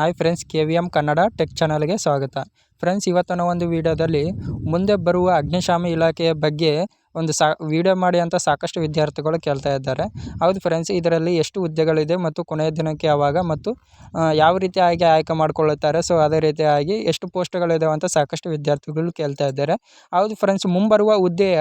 Hi friends, K V M Kannada tech ಚಾನಲ್ಗೆ ಸ್ವಾಗತ. Friends, ಇವತ್ತನ ಒಂದು ವಿಡಿಯೋದಲ್ಲಿ ಮುಂದೆ ಬರುವ ಅಗ್ನಿಶಾಮ ಇಲಾಖೆಯ ಬಗ್ಗೆ ಒಂದು ಸಾ ವಿಡಿಯೋ ಮಾಡಿ ಅಂತ ಸಾಕಷ್ಟು ವಿದ್ಯಾರ್ಥಿಗಳು ಕೇಳ್ತಾ ಇದ್ದಾರೆ. ಹೌದು ಫ್ರೆಂಡ್ಸ್ ಇದರಲ್ಲಿ ಎಷ್ಟು ಹುದ್ದೆಗಳಿದೆ ಮತ್ತು ಕೊನೆಯ ದಿನಕ್ಕೆ ಯಾವಾಗ ಮತ್ತು ಯಾವ ರೀತಿಯಾಗಿ ಆಯ್ಕೆ ಮಾಡ್ಕೊಳ್ಳುತ್ತಾರೆ. ಸೊ ಅದೇ ರೀತಿಯಾಗಿ ಎಷ್ಟು ಪೋಸ್ಟ್ಗಳಿದಾವೆ ಅಂತ ಸಾಕಷ್ಟು ವಿದ್ಯಾರ್ಥಿಗಳು ಕೇಳ್ತಾ ಇದ್ದಾರೆ. ಹೌದು ಫ್ರೆಂಡ್ಸ್ ಮುಂಬರುವ ಹುದ್ದೆಯ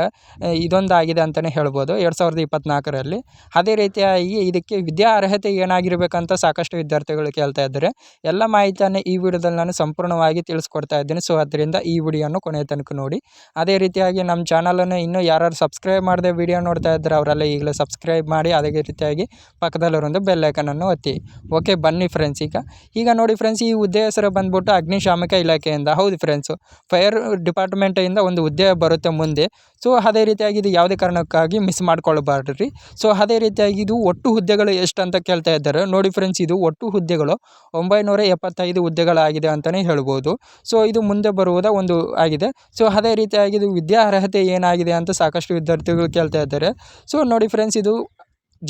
ಇದೊಂದು ಆಗಿದೆ ಅಂತಲೇ ಹೇಳ್ಬೋದು. ಎರಡು ಸಾವಿರದ ಇಪ್ಪತ್ತ್ನಾಲ್ಕರಲ್ಲಿ ಅದೇ ರೀತಿಯಾಗಿ ಇದಕ್ಕೆ ವಿದ್ಯಾ ಅರ್ಹತೆ ಏನಾಗಿರಬೇಕಂತ ಸಾಕಷ್ಟು ವಿದ್ಯಾರ್ಥಿಗಳು ಕೇಳ್ತಾ ಇದ್ದಾರೆ. ಎಲ್ಲ ಮಾಹಿತಿಯನ್ನು ಈ ವಿಡಿಯೋದಲ್ಲಿ ನಾನು ಸಂಪೂರ್ಣವಾಗಿ ತಿಳಿಸ್ಕೊಡ್ತಾ ಇದ್ದೀನಿ. ಸೊ ಅದರಿಂದ ಈ ವಿಡಿಯೋನು ಕೊನೆಯ ತನಕ ನೋಡಿ. ಅದೇ ರೀತಿಯಾಗಿ ನಮ್ಮ ಚಾನಲನ್ನು ಇನ್ನೂ ಯಾರು ಸಬ್ಸ್ಕ್ರೈಬ್ ಮಾಡದೆ ವಿಡಿಯೋ ನೋಡ್ತಾ ಇದ್ದಾರೆ ಅವರೆಲ್ಲ ಈಗಲೇ ಸಬ್ಸ್ಕ್ರೈಬ್ ಮಾಡಿ, ಅದೇ ರೀತಿಯಾಗಿ ಪಕ್ಕದಲ್ಲಿರೋಂದು ಬೆಲ್ ಐಕನನ್ನು ಒತ್ತಿ. ಓಕೆ ಬನ್ನಿ ಫ್ರೆಂಡ್ಸ್ ಈಗ. ಈಗ ನೋಡಿ ಫ್ರೆಂಡ್ಸ್ ಈ ಹುದ್ದೆ ಹೆಸರು ಬಂದ್ಬಿಟ್ಟು ಅಗ್ನಿಶಾಮಕ ಇಲಾಖೆಯಿಂದ. ಹೌದು ಫ್ರೆಂಡ್ಸು ಫೈರ್ ಡಿಪಾರ್ಟ್ಮೆಂಟಿಂದ ಒಂದು ಹುದ್ದೆ ಬರುತ್ತೆ ಮುಂದೆ. ಸೊ ಅದೇ ರೀತಿಯಾಗಿ ಇದು ಯಾವುದೇ ಕಾರಣಕ್ಕಾಗಿ ಮಿಸ್ ಮಾಡ್ಕೊಳ್ಬಾರ್ದ್ರಿ. ಸೊ ಅದೇ ರೀತಿಯಾಗಿ ಇದು ಒಟ್ಟು ಹುದ್ದೆಗಳು ಎಷ್ಟು ಅಂತ ಕೇಳ್ತಾ ಇದ್ದಾರೆ. ನೋಡಿ ಫ್ರೆಂಡ್ಸ್ ಇದು ಒಟ್ಟು ಹುದ್ದೆಗಳು ಒಂಬೈನೂರ ಎಪ್ಪತ್ತೈದು ಹುದ್ದೆಗಳಾಗಿದೆ ಅಂತಲೇ ಹೇಳ್ಬೋದು. ಸೊ ಇದು ಮುಂದೆ ಬರುವುದ ಒಂದು ಆಗಿದೆ. ಸೊ ಅದೇ ರೀತಿಯಾಗಿ ಇದು ವಿದ್ಯಾ ಅರ್ಹತೆ ಏನಾಗಿದೆ ಅಂತ ಸಾಕಷ್ಟು ವಿದ್ಯಾರ್ಥಿಗಳು ಕೇಳ್ತಾ ಇದ್ದಾರೆ. ಸೊ ನೋಡಿ ಫ್ರೆಂಡ್ಸ್ ಇದು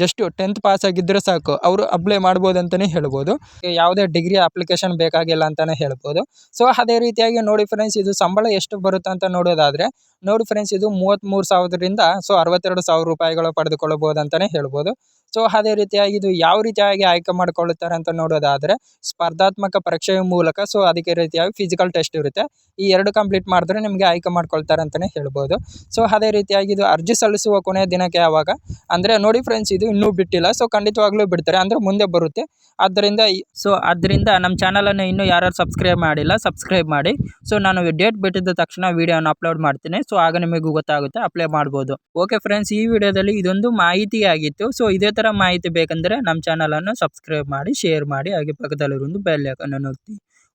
ಜಸ್ಟ್ ಟೆಂತ್ ಪಾಸ್ ಆಗಿದ್ದರೆ ಸಾಕು. ಅವರು ಅಪ್ಲೈ ಮಾಡ್ಬೋದು ಅಂತಲೇ ಹೇಳ್ಬೋದು. ಯಾವುದೇ ಡಿಗ್ರಿ ಅಪ್ಲಿಕೇಶನ್ ಬೇಕಾಗಿಲ್ಲ ಅಂತಲೇ ಹೇಳ್ಬೋದು. ಸೊ ಅದೇ ರೀತಿಯಾಗಿ ನೋಡಿ ಫ್ರೆಂಡ್ಸ್ ಇದು ಸಂಬಳ ಎಷ್ಟು ಬರುತ್ತೆ ಅಂತ ನೋಡೋದಾದರೆ, ನೋಡಿ ಫ್ರೆಂಡ್ಸ್ ಇದು ಮೂವತ್ತ್ಮೂರು ಸಾವಿರದಿಂದ ಸೊ ಅರವತ್ತೆರಡು ಸಾವಿರ ರೂಪಾಯಿಗಳು ಪಡೆದುಕೊಳ್ಳಬಹುದು ಅಂತಲೇ ಹೇಳ್ಬೋದು. ಸೊ ಅದೇ ರೀತಿಯಾಗಿ ಇದು ಯಾವ ರೀತಿಯಾಗಿ ಆಯ್ಕೆ ಮಾಡಿಕೊಳ್ಳುತ್ತಾರೆ ಅಂತ ನೋಡೋದಾದರೆ, ಸ್ಪರ್ಧಾತ್ಮಕ ಪರೀಕ್ಷೆಯ ಮೂಲಕ ಸೊ ಅದಕ್ಕೆ ರೀತಿಯಾಗಿ ಫಿಸಿಕಲ್ ಟೆಸ್ಟ್ ಇರುತ್ತೆ. ಈ ಎರಡು ಕಂಪ್ಲೀಟ್ ಮಾಡಿದ್ರೆ ನಿಮಗೆ ಆಯ್ಕೆ ಮಾಡ್ಕೊಳ್ತಾರೆ ಅಂತಲೇ ಹೇಳ್ಬೋದು. ಸೊ ಅದೇ ರೀತಿಯಾಗಿ ಇದು ಅರ್ಜಿ ಸಲ್ಲಿಸುವ ಕೊನೆಯ ದಿನಕ್ಕೆ ಯಾವಾಗ? ಅಂದರೆ, ನೋಡಿ ಫ್ರೆಂಡ್ಸ್ ಇದು ಇನ್ನೂ ಬಿಟ್ಟಿಲ್ಲ. ಸೊ ಖಂಡಿತವಾಗ್ಲೂ ಬಿಡ್ತಾರೆ. ಅಂದರೆ ಮುಂದೆ ಬರುತ್ತೆ. ಆದ್ದರಿಂದ ಸೊ ಆದ್ದರಿಂದ ನಮ್ಮ ಚಾನಲನ್ನು ಇನ್ನೂ ಯಾರು ಸಬ್ಸ್ಕ್ರೈಬ್ ಮಾಡಿಲ್ಲ ಸಬ್ಸ್ಕ್ರೈಬ್ ಮಾಡಿ. ಸೊ ನಾನು ಡೇಟ್ ಬಿಟ್ಟಿದ್ದ ತಕ್ಷಣ ವೀಡಿಯೋನ ಅಪ್ಲೋಡ್ ಮಾಡ್ತೀನಿ. ಸೊ ಆಗ ನಿಮಗೂ ಗೊತ್ತಾಗುತ್ತೆ. ಅಪ್ಲೈ ಮಾಡ್ಬೋದು. ಓಕೆ ಫ್ರೆಂಡ್ಸ್ ಈ ವಿಡಿಯೋದಲ್ಲಿ ಇದೊಂದು ಮಾಹಿತಿ ಆಗಿತ್ತು ಸೊ ಇದೇ ಥರ ಮಾಹಿತಿ ಬೇಕಂದರೆ ನಮ್ಮ ಚಾನಲನ್ನು ಸಬ್ಸ್ಕ್ರೈಬ್ ಮಾಡಿ ಶೇರ್ ಮಾಡಿ. ಹಾಗೆ ಪಕ್ಕದಲ್ಲಿರೋ ಒಂದು ಬೆಲ್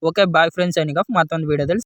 ಓಕೆ ಬಾಯ್ ಫ್ರೆಂಡ್ಸ್ ಆಫ್ ಮತ್ತೊಂದು ವಿಡಿಯೋದಲ್ಲಿ